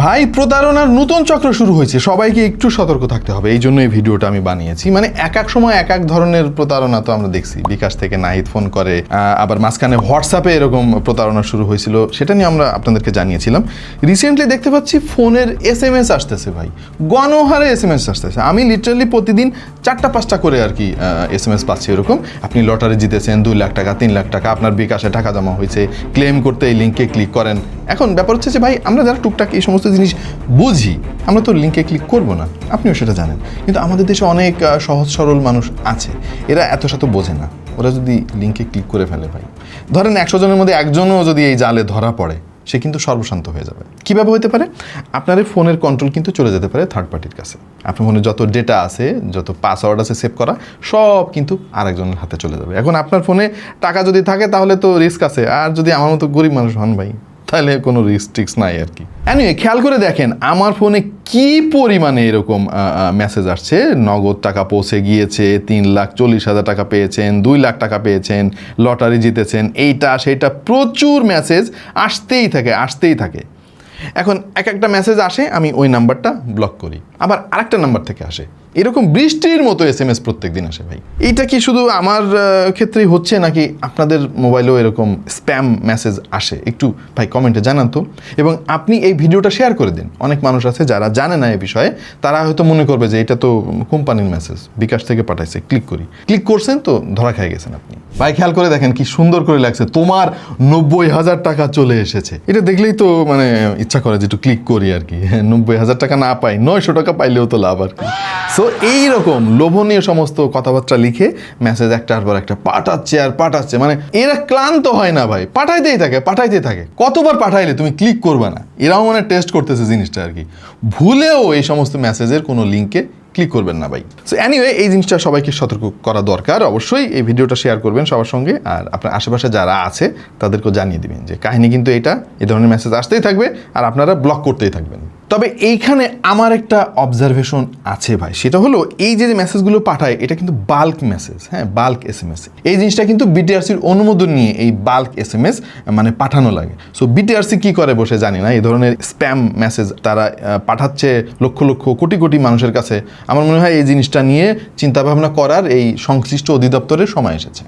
ভাই, প্রতারণার নতুন চক্র শুরু হয়েছে। সবাইকে একটু সতর্ক থাকতে হবে। এই জন্য এই ভিডিওটা আমি বানিয়েছি। মানে এক এক সময় এক এক ধরনের প্রতারণা তো আমরা দেখছি। বিকাশ থেকে নাহিদ ফোন করে আবার মাঝখানে হোয়াটসঅ্যাপে এরকম প্রতারণা শুরু হয়েছিল। সেটা নিয়ে আমরা আপনাদেরকে জানিয়েছিলাম। রিসেন্টলি দেখতে পাচ্ছি ফোনের এস এম এস আসতেছে ভাই। গণহারে এস এম এস আসতেছে। আমি লিটারালি প্রতিদিন চারটা, পাঁচটা করে আর কি এস এম এস পাচ্ছি এরকম। আপনি লটারি জিতেছেন, দুই লাখ টাকা, তিন লাখ টাকা, আপনার বিকাশে টাকা জমা হয়েছে। ক্লেম করতে এই লিঙ্কে ক্লিক করেন। এখন ব্যাপার হচ্ছে যে ভাই, আমরা যারা টুকটাক এই সমস্ত জিনিস বুঝি, আমরা তো লিঙ্কে ক্লিক করব না। আপনিও সেটা জানেন। কিন্তু আমাদের দেশে অনেক সহজ সরল মানুষ আছে। এরা এত শত বোঝে না। ওরা যদি লিঙ্কে ক্লিক করে ফেলে ভাই। ধরেন একশো জনের মধ্যে একজনও যদি এই জালে ধরা পড়ে, সে কিন্তু সর্বশান্ত হয়ে যাবে। কীভাবে হতে পারে? আপনার ফোনের কন্ট্রোল কিন্তু চলে যেতে পারে থার্ড পার্টির কাছে। আপনার ফোনে যত ডেটা আছে, যত পাসওয়ার্ড আছে সেভ করা, সব কিন্তু আরেকজনের হাতে চলে যাবে। এখন আপনার ফোনে টাকা যদি থাকে, তাহলে তো রিস্ক আছে। আর যদি আমার মতো গরিব মানুষ হন ভাই তাহলে কোনো রিস্ক টিক্স নাই আর কি। অ্যানিওয়ে খেয়াল করে দেখেন, আমার ফোনে কি পরিমাণে এরকম মেসেজ আসছে? নগদ টাকা পৌঁছে গিয়েছে, তিন লাখ চল্লিশ হাজার টাকা পেয়েছেন, দুই লাখ টাকা পেয়েছেন লটারি জিতেছেন, এইটা, সেইটা প্রচুর মেসেজ আসতেই থাকে আসতেই থাকে। এখন এক একটা মেসেজ আসে, আমি ওই নাম্বারটা ব্লক করি। আবার আরেকটা নাম্বার থেকে আসে। এরকম বৃষ্টির মতো এস এম এস প্রত্যেক দিন আসে ভাই। এইটা কি শুধু আমার ক্ষেত্রেই হচ্ছে নাকি আপনাদের মোবাইলেও এরকম স্প্যাম মেসেজ আসে? একটু ভাই কমেন্টে জানান তো। এবং আপনি এই ভিডিওটা শেয়ার করে দিন। অনেক মানুষ আছে যারা জানে না এই বিষয়ে। তারা হয়তো মনে করবে যে এটা তো কোম্পানির মেসেজ বিকাশ থেকে পাঠাইছে। ক্লিক করি। ক্লিক করছেন তো ধরা খেয়ে গেছেন আপনি। ভাই খেয়াল করে দেখেন কি সুন্দর করে লাগছে। তোমার নব্বই হাজার টাকা চলে এসেছে। এটা দেখলেই তো মানে ইচ্ছা করে যে একটু ক্লিক করি আর কি। নব্বই হাজার টাকা না পাই, নয়শো টাকা পাইলেও তো লাভ আর কি। সো এইরকম লোভনীয় সমস্ত কথাবার্তা লিখে মেসেজ একটার পর একটা পাঠাচ্ছে আর পাঠাচ্ছে। মানে এরা ক্লান্ত হয় না ভাই, পাঠাইতেই থাকে পাঠাইতেই থাকে। কতবার পাঠাইলে তুমি ক্লিক করবে না? এরাও মানে টেস্ট করতেছে জিনিসটা আর কি। ভুলেও এই সমস্ত মেসেজের কোনো লিঙ্কে ক্লিক করবেন না ভাই। সো অ্যানিওয়ে এই জিনিসটা সবাইকে সতর্ক করা দরকার। অবশ্যই এই ভিডিওটা শেয়ার করবেন সবার সঙ্গে। আর আপনার আশেপাশে যারা আছে, তাদেরকেও জানিয়ে দিবেন যে কাহিনী কিন্তু এটা এই ধরনের মেসেজ আসতেই থাকবে আর আপনারা ব্লক করতেই থাকবেন। তবে এইখানে আমার একটা অবজারভেশন আছে ভাই। সেটা হলো, এই যে মেসেজগুলো পাঠায়, এটা কিন্তু বাল্ক মেসেজ হ্যাঁ বাল্ক এস এম এস এই জিনিসটা কিন্তু বিটিআরসির অনুমোদন নিয়ে এই বাল্ক এস এম এস মানে পাঠানো লাগে। সো বিটিআরসি কি করে বসে জানি না, এই ধরনের স্প্যাম মেসেজ তারা পাঠাচ্ছে লক্ষ লক্ষ, কোটি কোটি মানুষের কাছে। আমার মনে হয় এই জিনিসটা নিয়ে চিন্তাভাবনা করার এই সংশ্লিষ্ট অধিদপ্তরের সময় এসেছে।